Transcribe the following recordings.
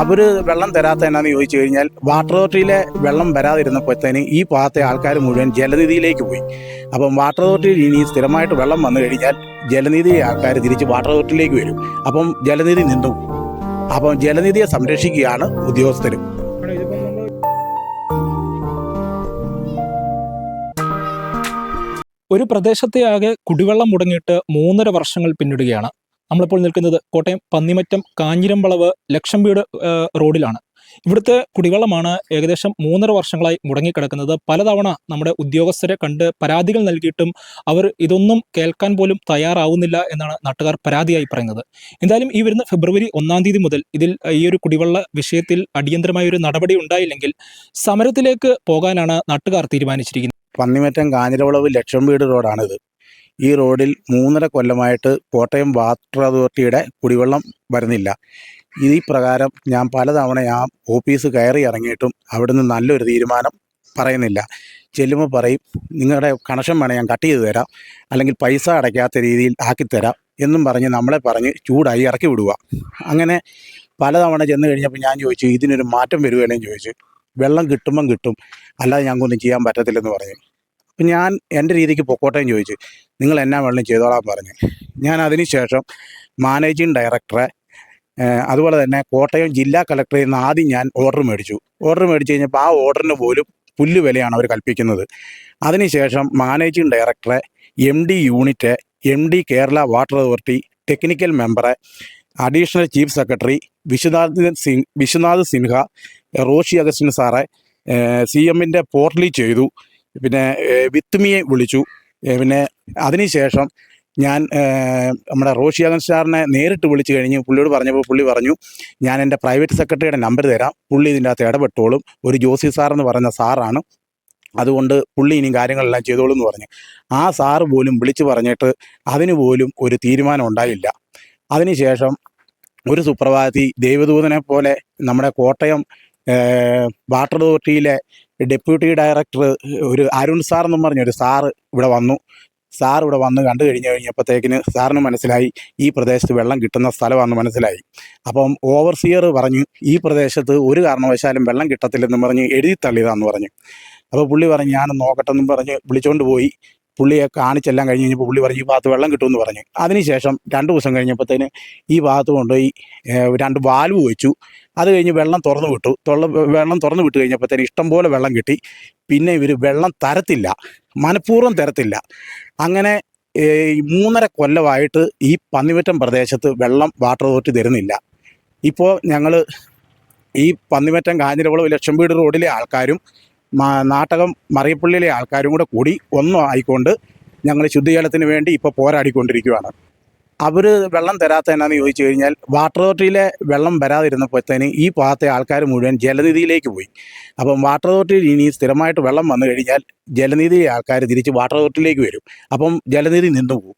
അവർ വെള്ളം തരാത്ത എന്നാന്ന് ചോദിച്ചു കഴിഞ്ഞാൽ വാട്ടർ അതോറിറ്റിയിലെ വെള്ളം വരാതിരുന്നപ്പോഴത്തേന് ഈ ഭാഗത്തെ ആൾക്കാർ മുഴുവൻ ജലനിധിയിലേക്ക് പോയി. അപ്പം വാട്ടർ അതോറിറ്റിയിൽ ഇനി സ്ഥിരമായിട്ട് വെള്ളം വന്നു കഴിഞ്ഞാൽ ജലനിധി ആൾക്കാർ തിരിച്ച് വാട്ടർ അതോറിറ്റിയിലേക്ക് വരും. അപ്പം ജലനിധി നിന്നു. അപ്പം ജലനിധിയെ സംരക്ഷിക്കുകയാണ് ഉദ്യോഗസ്ഥരും. ഒരു പ്രദേശത്തെ ആകെ കുടിവെള്ളം മുടങ്ങിയിട്ട് മൂന്നര വർഷങ്ങൾ പിന്നിടുകയാണ്. നമ്മളിപ്പോൾ നിൽക്കുന്നത് കോട്ടയം പന്നിമറ്റം കാഞ്ഞിരമ്പളവ് ലക്ഷം വീട് റോഡിലാണ്. ഇവിടുത്തെ കുടിവെള്ളമാണ് ഏകദേശം മൂന്നര വർഷങ്ങളായി മുടങ്ങിക്കിടക്കുന്നത്. പലതവണ നമ്മുടെ ഉദ്യോഗസ്ഥരെ കണ്ട് പരാതികൾ നൽകിയിട്ടും അവർ ഇതൊന്നും കേൾക്കാൻ പോലും തയ്യാറാവുന്നില്ല എന്നാണ് നാട്ടുകാർ പരാതിയായി പറയുന്നത്. എന്തായാലും ഈ വരുന്ന ഫെബ്രുവരി ഒന്നാം തീയതി മുതൽ ഇതിൽ ഈ ഒരു കുടിവെള്ള വിഷയത്തിൽ അടിയന്തരമായ ഒരു നടപടി ഉണ്ടായില്ലെങ്കിൽ സമരത്തിലേക്ക് പോകാനാണ് നാട്ടുകാർ തീരുമാനിച്ചിരിക്കുന്നത്. പന്നിമറ്റം കാഞ്ഞിരവളവ് ലക്ഷം വീട് റോഡാണിത്. ഈ റോഡിൽ മൂന്നര കൊല്ലമായിട്ട് കോട്ടയം വാട്ടർ അതോറിറ്റിയുടെ കുടിവെള്ളം വരുന്നില്ല. ഈ പ്രകാരം ഞാൻ പലതവണ ആ ഓഫീസ് കയറി ഇറങ്ങിയിട്ടും അവിടുന്ന് നല്ലൊരു തീരുമാനം പറയുന്നില്ല. ചെല്ലുമ്പോൾ പറയും നിങ്ങളുടെ കണക്ഷൻ വേണേൽ ഞാൻ കട്ട് ചെയ്ത് തരാം. അല്ലെങ്കിൽ പൈസ അടയ്ക്കാത്ത രീതിയിൽ ആക്കിത്തരാം എന്നും പറഞ്ഞ് നമ്മളെ പറഞ്ഞ് ചൂടായി ഇറക്കി വിടുക. അങ്ങനെ പലതവണ ചെന്ന് കഴിഞ്ഞപ്പോൾ ഞാൻ ചോദിച്ചു ഇതിനൊരു മാറ്റം വരുമല്ലേന്ന് ചോദിച്ചു. വെള്ളം കിട്ടുമ്പം കിട്ടും. അല്ലാതെ ഞങ്ങൾക്കൊന്നും ചെയ്യാൻ പറ്റത്തില്ലെന്ന് പറഞ്ഞു. അപ്പം ഞാൻ എന്റെ രീതിക്ക് പൊക്കോട്ടേയും ചോദിച്ചു. നിങ്ങൾ എന്നാ വേണമെങ്കിലും ചെയ്തോളാൻ പറഞ്ഞു. ഞാൻ അതിനുശേഷം മാനേജിങ് ഡയറക്ടറെ അതുപോലെ തന്നെ കോട്ടയം ജില്ലാ കളക്ടറിൽ നിന്ന് ആദ്യം ഞാൻ ഓർഡർ മേടിച്ചു. ഓർഡർ മേടിച്ച് കഴിഞ്ഞപ്പോൾ ആ ഓർഡറിന് പോലും പുല്ല് വിലയാണ് അവർ കൽപ്പിക്കുന്നത്. അതിനുശേഷം മാനേജിങ് ഡയറക്ടറെ M D unit M D Kerala water authority technical മെമ്പറെ additional chief secretary Vishwanath Singh Vishwanath Sinha Roshi Augustine സാറെ സി എമ്മിന്റെ പോർട്ടലിൽ ചെയ്തു. പിന്നെ വിത്തുമിയെ വിളിച്ചു. പിന്നെ അതിനുശേഷം ഞാൻ നമ്മുടെ റോഷി അഗൻ സാറിനെ നേരിട്ട് വിളിച്ചു കഴിഞ്ഞ് പുള്ളിയോട് പറഞ്ഞപ്പോൾ പുള്ളി പറഞ്ഞു ഞാൻ എന്റെ പ്രൈവറ്റ് സെക്രട്ടറിയുടെ നമ്പർ തരാം. പുള്ളി ഇതിന്റെ അകത്ത് ഇടപെട്ടോളും. ഒരു ജോസി സാർ എന്ന് പറയുന്ന സാറാണ്. അതുകൊണ്ട് പുള്ളി ഇനി കാര്യങ്ങളെല്ലാം ചെയ്തോളും എന്ന് പറഞ്ഞു. ആ സാറ് പോലും വിളിച്ചു പറഞ്ഞിട്ട് അതിന് പോലും ഒരു തീരുമാനം ഉണ്ടായില്ല. അതിനുശേഷം ഒരു സുപ്രഭാതി ദൈവദൂതനെ പോലെ നമ്മുടെ കോട്ടയം വാട്ടർ അതോറിറ്റിയിലെ ഡെപ്യൂട്ടി ഡയറക്ടർ ഒരു അരുൺ സാർ എന്നും പറഞ്ഞൊരു സാറ് ഇവിടെ വന്നു. സാർ ഇവിടെ വന്ന് കണ്ടു കഴിഞ്ഞ് കഴിഞ്ഞപ്പോഴത്തേക്കിന് സാറിന് മനസ്സിലായി ഈ പ്രദേശത്ത് വെള്ളം കിട്ടുന്ന സ്ഥലമാണെന്ന് മനസ്സിലായി. അപ്പം ഓവർസിയർ പറഞ്ഞു ഈ പ്രദേശത്ത് ഒരു കാരണവശാലും വെള്ളം കിട്ടത്തില്ലെന്നും പറഞ്ഞ് എഴുതി തള്ളിയതാന്ന് പറഞ്ഞു. അപ്പോൾ പുള്ളി പറഞ്ഞു ഞാൻ നോക്കട്ടെന്നും പറഞ്ഞ് വിളിച്ചുകൊണ്ട് പോയി. പുള്ളിയെ കാണിച്ചെല്ലാം കഴിഞ്ഞ് കഴിഞ്ഞപ്പോൾ പുള്ളി പറഞ്ഞു ഈ ഭാഗത്ത് വെള്ളം കിട്ടുമെന്ന് പറഞ്ഞു. അതിനുശേഷം രണ്ട് ദിവസം കഴിഞ്ഞപ്പോഴത്തേന് ഈ ഭാഗത്ത് കൊണ്ടുപോയി രണ്ട് വാൽവ് വെച്ചു. അത് കഴിഞ്ഞ് വെള്ളം തുറന്നു വിട്ടു. തൊള്ള വെള്ളം തുറന്നു വിട്ട് കഴിഞ്ഞപ്പോഴത്തേന് ഇഷ്ടംപോലെ വെള്ളം കിട്ടി. പിന്നെ ഇവർ വെള്ളം തരത്തില്ല. മനഃപൂർവം തരത്തില്ല. അങ്ങനെ മൂന്നര കൊല്ലമായിട്ട് ഈ പന്നിമറ്റം പ്രദേശത്ത് വെള്ളം വാട്ടർ അതോറിറ്റി തരുന്നില്ല. ഇപ്പോൾ ഞങ്ങൾ ഈ പന്നിമറ്റം കാഞ്ഞിരകുളം ലക്ഷം വീട് റോഡിലെ ആൾക്കാരും നാട്ടകം മറിയപ്പള്ളിയിലെ ആൾക്കാരും കൂടെ കൂടി ഒന്നും ആയിക്കൊണ്ട് ഞങ്ങൾ ശുദ്ധജലത്തിന് വേണ്ടി ഇപ്പോൾ പോരാടിക്കൊണ്ടിരിക്കുകയാണ് അവർ വെള്ളം തരാത്ത എന്നാന്ന് ചോദിച്ചു കഴിഞ്ഞാൽ വാട്ടർ അതോറിറ്റിയിലെ വെള്ളം വരാതിരുന്നപ്പോഴത്തേന് ഈ ഭാഗത്തെ ആൾക്കാർ മുഴുവൻ ജലനിധിയിലേക്ക് പോയി. അപ്പം വാട്ടർ അതോറിറ്റിയിൽ ഇനി സ്ഥിരമായിട്ട് വെള്ളം വന്നു കഴിഞ്ഞാൽ ജലനിധിയിലെ ആൾക്കാർ തിരിച്ച് വാട്ടർ അതോറിറ്റിയിലേക്ക് വരും. അപ്പം ജലനിധി നിന്നു പോകും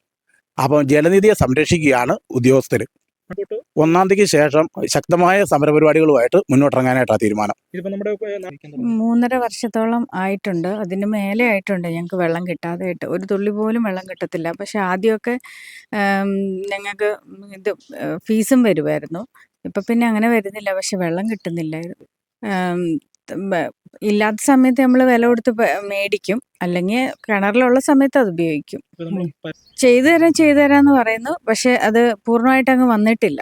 അപ്പം ജലനിധിയെ സംരക്ഷിക്കുകയാണ് ഉദ്യോഗസ്ഥർ ഒന്നാം തീയതിക്ക് ശേഷം ശക്തമായ സമരപരിപാടികളുമായിട്ട് മുന്നോട്ടിറങ്ങാനായിട്ടാണ് തീരുമാനം. മൂന്നര വർഷത്തോളം ആയിട്ടുണ്ട്. അതിന് മേലെ ആയിട്ടുണ്ട്. ഞങ്ങൾക്ക് വെള്ളം കിട്ടാതെയായിട്ട് ഒരു തുള്ളി പോലും വെള്ളം കിട്ടത്തില്ല. പക്ഷെ ആദ്യമൊക്കെ ഞങ്ങൾക്ക് ഇത് ഫീസും വരുമായിരുന്നു. ഇപ്പം പിന്നെ അങ്ങനെ വരുന്നില്ല. പക്ഷെ വെള്ളം കിട്ടുന്നില്ലായിരുന്നു ഇല്ലാത്ത സമയത്ത് നമ്മൾ വില കൊടുത്ത് മേടിക്കും. അല്ലെങ്കിൽ കിണറിലുള്ള സമയത്ത് അത് ഉപയോഗിക്കും. ചെയ്തു തരാം ചെയ്തു തരാമെന്ന് പറയുന്നു. പക്ഷെ അത് പൂർണമായിട്ട് അങ്ങ് വന്നിട്ടില്ല.